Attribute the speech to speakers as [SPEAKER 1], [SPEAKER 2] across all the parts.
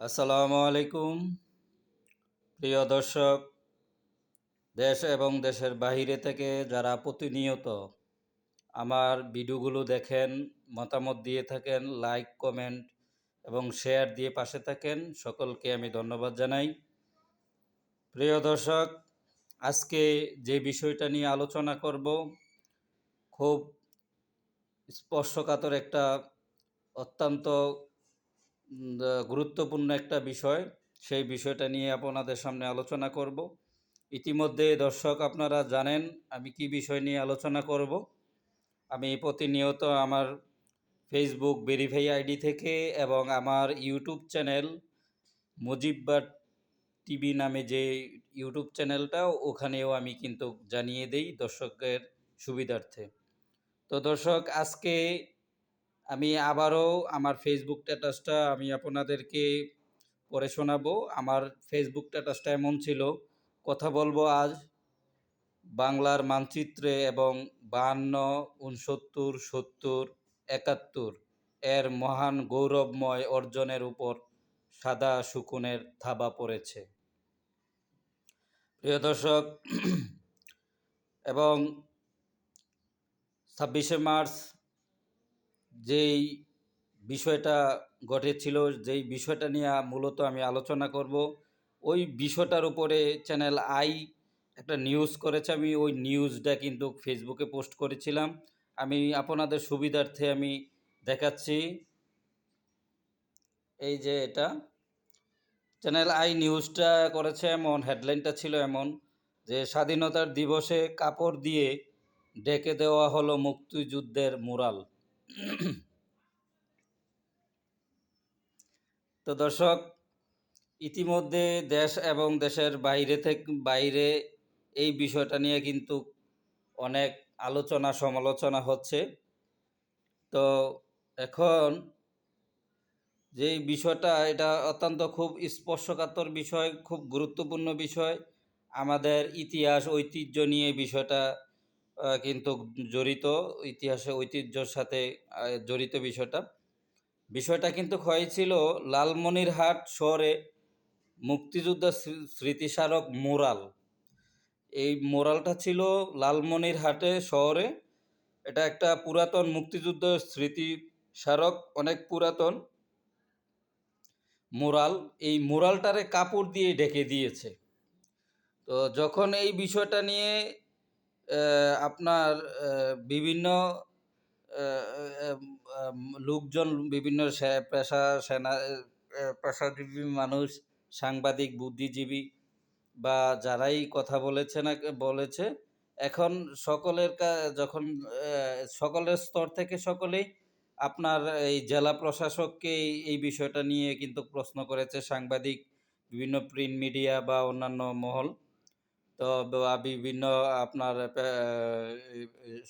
[SPEAKER 1] আসসালামু আলাইকুম। প্রিয় দর্শক, দেশ এবং দেশের বাহিরে থেকে যারা প্রতিনিয়ত আমার ভিডিওগুলো দেখেন, মতামত দিয়ে থাকেন, লাইক, কমেন্ট এবং শেয়ার দিয়ে পাশে থাকেন, সকলকে আমি ধন্যবাদ জানাই। প্রিয় দর্শক, আজকে যে বিষয়টা নিয়ে আলোচনা করব, খুব স্পর্শকাতর একটা অত্যন্ত গুরুত্বপূর্ণ একটা বিষয়। সেই বিষয়টা নিয়ে আপনাদের সামনে আলোচনা করব। ইতিমধ্যে দর্শক আপনারা জানেন আমি কি বিষয় নিয়ে আলোচনা করব। আমি প্রতিনিয়ত আমার ফেসবুক ভেরিফাই আইডি থেকে এবং আমার ইউটিউব চ্যানেল মুজিববার টিভি নামে যে ইউটিউব চ্যানেলটা ওখানেও আমি কিন্তু জানিয়ে দেই দর্শকের সুবিধার্থে। তো দর্শক, আজকে আমি আবারও আমার ফেসবুক স্ট্যাটাসটা আমি আপনাদেরকে পড়ে শোনাবো। আমার ফেসবুক স্ট্যাটাসটা এমন ছিল, কথা বলব আজ বাংলার মানচিত্রে এবং বাহান্ন উনসত্তর সত্তর, একাত্তর, এর মহান গৌরবময় অর্জনের উপর সাদা শুকুনের থাবা পড়েছে। প্রিয় দর্শক, এবং ছাব্বিশে মার্চ যেই বিষয়টা ঘটেছিল, যেই বিষয়টা নিয়ে মূলত আমি আলোচনা করব, ওই বিষয়টার উপরে চ্যানেল আই একটা নিউজ করেছে। আমি ওই নিউজটা কিন্তু ফেসবুকে পোস্ট করেছিলাম। আমি আপনাদের সুবিধার্থে আমি দেখাচ্ছি। এই যে এটা। চ্যানেল আই নিউজটা করেছে এমন, হেডলাইনটা ছিল এমন যে স্বাধীনতার দিবসে কাপড় দিয়ে ডেকে দেওয়া হলো মুক্তিযুদ্ধের মুরাল। তো দর্শক, ইতিমধ্যে দেশ এবং দেশের বাইরে থেকে, বাইরে এই বিষয়টা নিয়ে কিন্তু অনেক আলোচনা, সমালোচনা হচ্ছে। তো এখন যে বিষয়টা, এটা অত্যন্ত খুব স্পর্শকাতর বিষয়, খুব গুরুত্বপূর্ণ বিষয়। আমাদের ইতিহাস, ঐতিহ্য নিয়ে বিষয়টা কিন্তু জড়িত ইতিহাসে ঐতিহ্যর সাথে জড়িত বিষয়টা। বিষয়টা কিন্তু হয়েছিল লালমনিরহাট শহরে মুক্তিযুদ্ধ স্মৃতিস্মারক মোরাল। এই মোরালটা ছিল লালমনিরহাটে শহরে। এটা একটা পুরাতন মুক্তিযুদ্ধ স্মৃতিস্মারক, অনেক পুরাতন মোরাল। এই মোরালটারে কাপড় দিয়ে ঢেকে দিয়েছে। তো যখন এই বিষয়টা নিয়ে আপনার বিভিন্ন লোকজন, বিভিন্ন পেশা, সেনা পেশাজীবী মানুষ, সাংবাদিক, বুদ্ধিজীবী বা যারাই কথা বলেছে না, বলেছে, এখন সকলের কা- যখন সকলের স্তর থেকে সকলেই আপনার এই জেলা প্রশাসককে এই বিষয়টা নিয়ে কিন্তু প্রশ্ন করেছে, সাংবাদিক, বিভিন্ন প্রিন্ট মিডিয়া বা অন্যান্য মহল। তো বিভিন্ন আপনার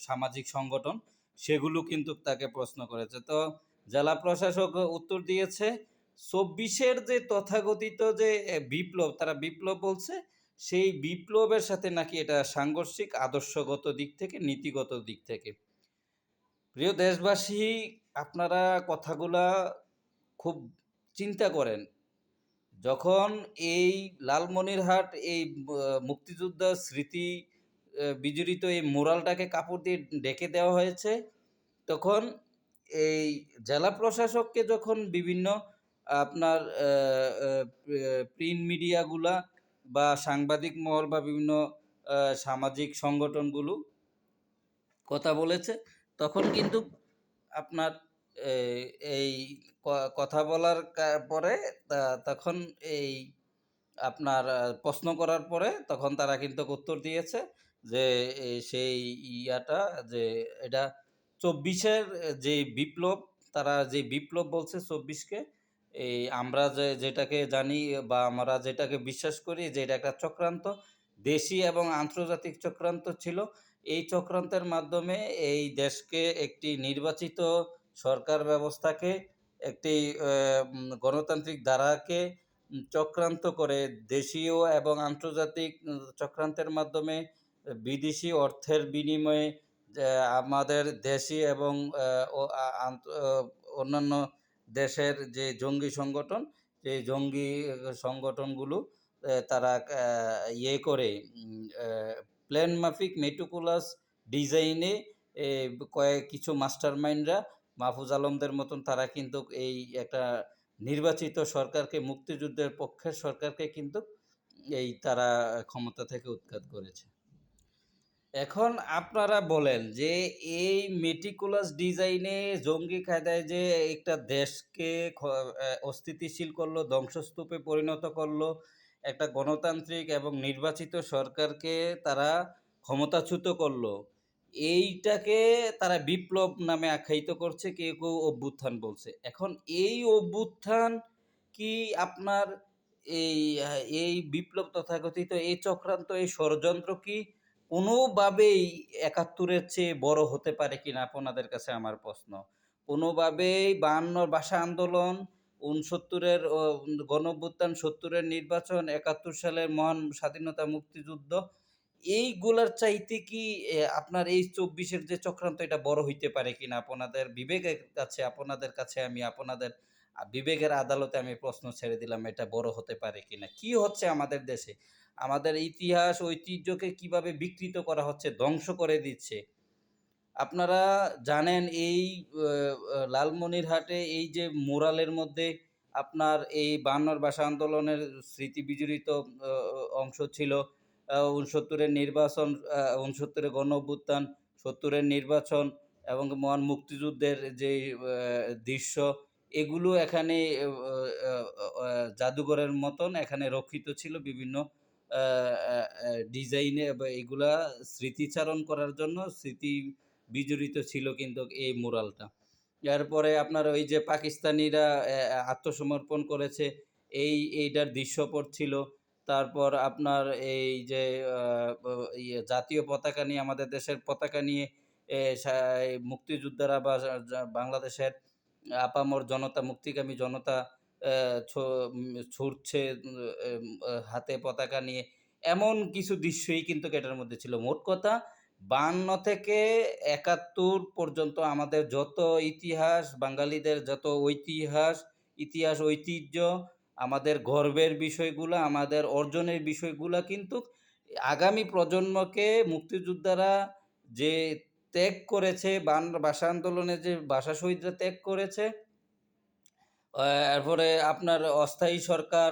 [SPEAKER 1] সামাজিক সংগঠন সেগুলো কিন্তু তাকে প্রশ্ন করেছে। তো জেলা প্রশাসক উত্তর দিয়েছে, চব্বিশের যে তথাকথিত যে বিপ্লব, তারা বিপ্লব বলছে, সেই বিপ্লবের সাথে নাকি এটা সাংঘর্ষিক, আদর্শগত দিক থেকে, নীতিগত দিক থেকে। প্রিয় দেশবাসী, আপনারা কথাগুলা খুব চিন্তা করেন। যখন এই লালমনিরহাট এই মুক্তিযুদ্ধ স্মৃতি বিজড়িত এই মোরালটাকে কাপড় দিয়ে ডেকে দেওয়া হয়েছে, তখন এই জেলা প্রশাসককে যখন বিভিন্ন আপনার প্রিন্ট মিডিয়াগুলা বা সাংবাদিক মহল বা বিভিন্ন সামাজিক সংগঠনগুলো কথা বলেছে, তখন কিন্তু আপনার এই কথা বলার পরে তখন এই আপনার প্রশ্ন করার পরে তখন তারা কিন্তু উত্তর দিয়েছে যে সেই ইয়াটা যে, এটা চব্বিশের যে বিপ্লব, তারা যে বিপ্লব বলছে চব্বিশকে, এই আমরা যে, যেটাকে জানি বা আমরা যেটাকে বিশ্বাস করি যে, এটা একটা চক্রান্ত, দেশি এবং আন্তর্জাতিক চক্রান্ত ছিল। এই চক্রান্তের মাধ্যমে এই দেশকে একটি নির্বাচিত সরকার ব্যবস্থাকে একটি গণতান্ত্রিক ধারাকে চক্রান্ত করে দেশীয় এবং আন্তর্জাতিক চক্রান্তের মাধ্যমে বিদেশি অর্থের বিনিময়ে আমাদের দেশি এবং অন্যান্য দেশের যে জঙ্গি সংগঠন, যে জঙ্গি সংগঠনগুলো তারা ইয়ে করে প্ল্যান মাফিক মেটিকুলাস ডিজাইনে কয়েক কিছু মাস্টারমাইন্ডরা মাহফুজ আলমদের মতন তারা কিন্তু এই একটা নির্বাচিত সরকারকে মুক্তিযুদ্ধের পক্ষের সরকারকে কিন্তু এই তারা ক্ষমতা থেকে উৎখাত করেছে। এখন আপনারা বলেন যে এই মেটিকুলাস ডিজাইনে জঙ্গি কায়দায় যে একটা দেশকে অস্থিতিশীল করল, ধ্বংসস্তূপে পরিণত করল, একটা গণতান্ত্রিক এবং নির্বাচিত সরকারকে তারা ক্ষমতাচ্যুত করল। এইটাকে তারা বিপ্লব নামে আখ্যায়িত করছে, কেউ, কেউ অভ্যুত্থান বলছে। এখন এই অভ্যুত্থান কি আপনার এই এই বিপ্লব তথাকথিত এই চক্রান্ত, এই ষড়যন্ত্র কি কোনোভাবেই একাত্তরের চেয়ে বড় হতে পারে কিনা আপনাদের কাছে আমার প্রশ্ন। কোনোভাবেই ৫২ র ভাষা আন্দোলন, ৬৯ এর অ গণঅভ্যুত্থান, ৭০ এর নির্বাচন, ৭১ সালের মহান স্বাধীনতা মুক্তিযুদ্ধ এইগুলার চাইতে কি আপনার এই চব্বিশের যে চক্রান্ত এটা বড় হইতে পারে কিনা আপনাদের বিবেকের কাছে আপনাদের কাছে আমি আপনাদের বিবেকের আদালতে আমি প্রশ্ন ছেড়ে দিলাম এটা বড় হতে পারে কিনা? কি হচ্ছে আমাদের দেশে? আমাদের ইতিহাস, ঐতিহ্যকে কীভাবে বিকৃত করা হচ্ছে, ধ্বংস করে দিচ্ছে। আপনারা জানেন এই লালমনিরহাটে এই যে মোরালের মধ্যে আপনার এই ৫২ র ভাষা আন্দোলনের স্মৃতি বিজড়িত অংশ ছিল। আ ৬৯ এর নির্বাচন, ৬৯ এর গণঅভ্যুত্থান, ৭০ নির্বাচন এবং মহান মুক্তিযুদ্ধের অ্যা দৃশ্য এগুলো এখানে জাদুঘরের মতন এখানে রক্ষিত ছিল বিভিন্ন ডিজাইনে এগুলা স্মৃতিচারণ করার জন্য স্মৃতি বিজড়িত ছিল কিন্তু এই মুরালটা। এরপরে আপনার ওই যে পাকিস্তানিরা আত্মসমর্পণ করেছে এই এইটার দৃশ্যপট ছিল। তারপর আপনার এই যে ইয়ে জাতীয় পতাকা নিয়ে আমাদের দেশের পতাকা নিয়ে মুক্তিযোদ্ধারা বা বাংলাদেশের আপামর জনতা, মুক্তিকামী জনতা ছুটছে হাতে পতাকা নিয়ে। এমন কিছু দৃশ্যই কিন্তু এটার মধ্যে ছিল। মোট কথা ৫২ থেকে ৭১ পর্যন্ত আমাদের যত ইতিহাস, বাঙালিদের যত ঐতিহাস ইতিহাস, ঐতিহ্য, আমাদের গর্বের বিষয়গুলা, আমাদের অর্জনের বিষয়গুলা কিন্তু আগামী প্রজন্মকে মুক্তিযোদ্ধারা যে ত্যাগ করেছে, বান ভাষা আন্দোলনে যে ভাষা শহীদরা ত্যাগ করেছে এরপরে আপনার অস্থায়ী সরকার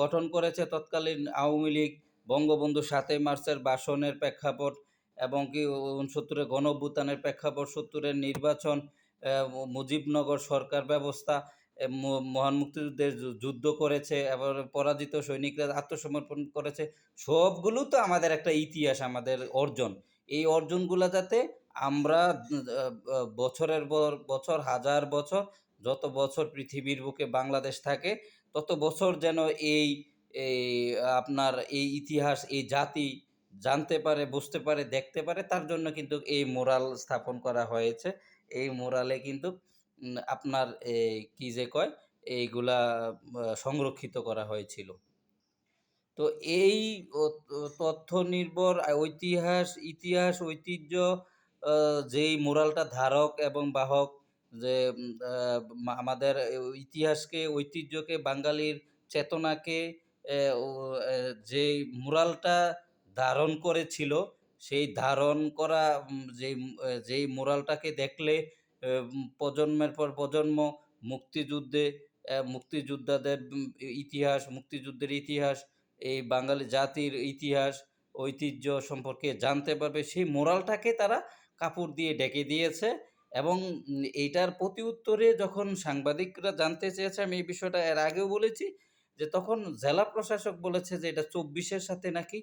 [SPEAKER 1] গঠন করেছে তৎকালীন আওয়ামী লীগ, বঙ্গবন্ধু সাতই মার্চের ভাষণের প্রেক্ষাপট এবং কি ৬৯ এর গণঅভ্যুত্থানের প্রেক্ষাপট, সত্তরের নির্বাচন, মুজিবনগর সরকার ব্যবস্থা, মহান মুক্তিযুদ্ধের যুদ্ধ করেছে, এবার পরাজিত সৈনিকরা আত্মসমর্পণ করেছে। সবগুলো তো আমাদের একটা ইতিহাস, আমাদের অর্জন। এই অর্জনগুলা যাতে আমরা বছরের বছর, হাজার বছর, যত বছর পৃথিবীর বুকে বাংলাদেশ থাকে তত বছর যেন এই আপনার এই ইতিহাস, এই জাতি জানতে পারে, বুঝতে পারে, দেখতে পারে তার জন্য কিন্তু এই মোরাল স্থাপন করা হয়েছে। এই মোরালে কিন্তু আপনার কি যে কয় এইগুলা সংরক্ষিত করা হয়েছিল। তো এই তথ্য নির্ভর ঐতিহাস ইতিহাস, ঐতিহ্য যেই মোরালটা ধারক এবং বাহক যে আমাদের ইতিহাসকে, ঐতিহ্যকে, বাঙালির চেতনাকে যেই মুরালটা ধারণ করেছিল, সেই ধারণ করা উম যেই মুরালটাকে দেখলে প্রজন্মের পর প্রজন্ম মুক্তিযুদ্ধে মুক্তিযোদ্ধাদের ইতিহাস, মুক্তিযুদ্ধের ইতিহাস, এই বাঙালি জাতির ইতিহাস, ঐতিহ্য সম্পর্কে জানতে পারবে। সেই মোরালটাকে তারা কাপড় দিয়ে ডেকে দিয়েছে এবং এইটার প্রতি উত্তরে যখন সাংবাদিকরা জানতে চেয়েছে আমি এই বিষয়টা এর আগেও বলেছি যে তখন জেলা প্রশাসক বলেছে যে এটা চব্বিশের সাথে নাকি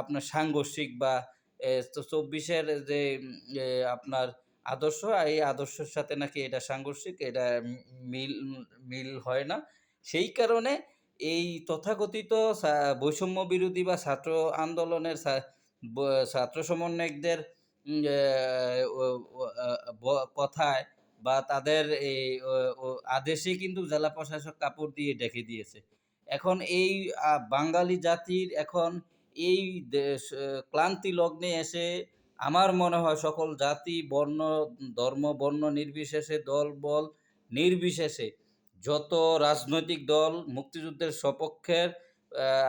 [SPEAKER 1] আপনার সাংঘর্ষিক বা ২৪ যে আপনার আদর্শ, আর এই আদর্শের সাথে নাকি এটা সাংঘর্ষিক, এটা মিল মিল হয় না। সেই কারণে এই তথাকথিত বৈষম্য বিরোধী বা ছাত্র আন্দোলনের ছাত্র সমন্বয়কদের কথায় বা তাদের এই ও কিন্তু জেলা প্রশাসক কাপড় দিয়ে ডেকে দিয়েছে। এখন এই বাঙালি জাতির এখন এই ক্লান্তি লগ্নে এসে আমার মনে হয় সকল জাতি, বর্ণ, ধর্ম, বর্ণ নির্বিশেষে, দল-বল নির্বিশেষে যত রাজনৈতিক দল মুক্তিযুদ্ধের সপক্ষের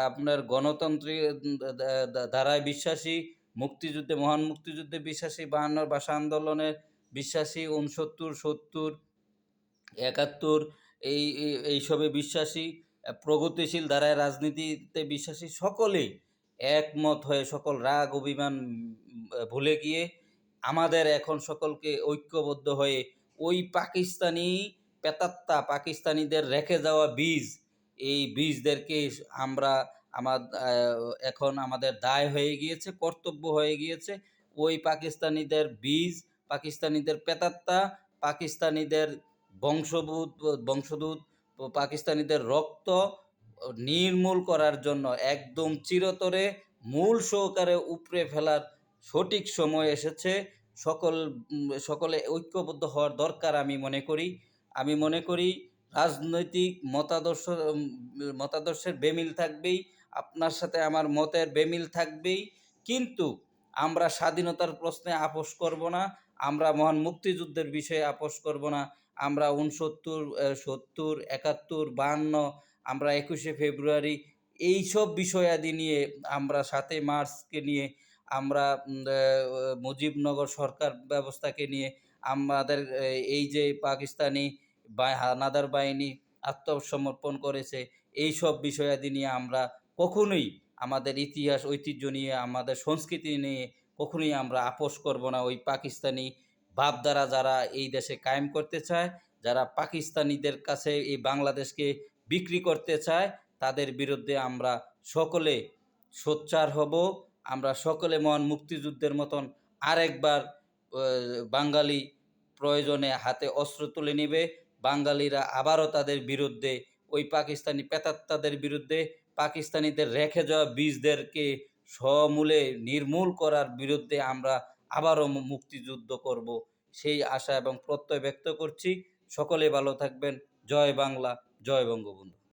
[SPEAKER 1] আপনার গণতন্ত্রী ধারায় বিশ্বাসী মুক্তিযুদ্ধে মহান মুক্তিযুদ্ধে বিশ্বাসী বাহান্নর ভাষা আন্দোলনের বিশ্বাসী উনসত্তর সত্তর একাত্তর এই- এইসবে বিশ্বাসী প্রগতিশীল ধারায় রাজনীতিতে বিশ্বাসী সকলেই একমত হয়ে সকল রাগ, অভিমান ভুলে গিয়ে আমাদের এখন সকলকে ঐক্যবদ্ধ হয়ে ওই পাকিস্তানি পেতাত্তা পাকিস্তানিদের রেখে যাওয়া বীজ, এই বীজদেরকে আমরা আমার এখন আমাদের দায় হয়ে গিয়েছে, কর্তব্য হয়ে গিয়েছে। ওই পাকিস্তানিদের বীজ, পাকিস্তানিদের পেতাত্তা, পাকিস্তানিদের বংশভূত বংশদূত, পাকিস্তানিদের রক্ত নির্মূল করার জন্য একদম চিরতরে মূল সহকারে উপড়ে ফেলার সঠিক সময় এসেছে। সকল সকলে ঐক্যবদ্ধ হওয়ার দরকার আমি মনে করি। আমি মনে করি রাজনৈতিক মতাদর্শ মতাদর্শের বেমিল থাকবেই, আপনার সাথে আমার মতের বেমিল থাকবেই। কিন্তু আমরা স্বাধীনতার প্রশ্নে আপোষ করব না, আমরা মহান মুক্তিযুদ্ধের বিষয়ে আপোষ করব না। আমরা উনসত্তর সত্তর, একাত্তর, বাহান্ন আমরা একুশে ফেব্রুয়ারি এই সব বিষয়াদি নিয়ে আমরা সাতই মার্চকে নিয়ে আমরা মুজিবনগর সরকার ব্যবস্থাকে নিয়ে আমাদের এই যে পাকিস্তানি হানাদার বাহিনী আত্মসমর্পণ করেছে এই সব বিষয়াদি নিয়ে আমরা কখনোই আমাদের ইতিহাস, ঐতিহ্য নিয়ে, আমাদের সংস্কৃতি নিয়ে কখনোই আমরা আপোষ করব না। ওই পাকিস্তানি ভাবধারা যারা এই দেশে কায়েম করতে চায়, যারা পাকিস্তানিদের কাছে এই বাংলাদেশকে বিক্রি করতে চায়, তাদের বিরুদ্ধে আমরা সকলে সোচ্চার হব। আমরা সকলে মহান মুক্তিযুদ্ধের মতন আরেকবার বাঙালি প্রয়োজনে হাতে অস্ত্র তুলে নেবে। বাঙালিরা আবারও তাদের বিরুদ্ধে, ওই পাকিস্তানি পেতাত্তাদের বিরুদ্ধে, পাকিস্তানিদের রেখে যাওয়া বীজদেরকে সমূলে নির্মূল করার বিরুদ্ধে আমরা আবারও মুক্তিযুদ্ধ করব। সেই আশা এবং প্রত্যয় ব্যক্ত করছি। সকলে ভালো থাকবেন। জয় বাংলা। জয় বঙ্গবন্ধু।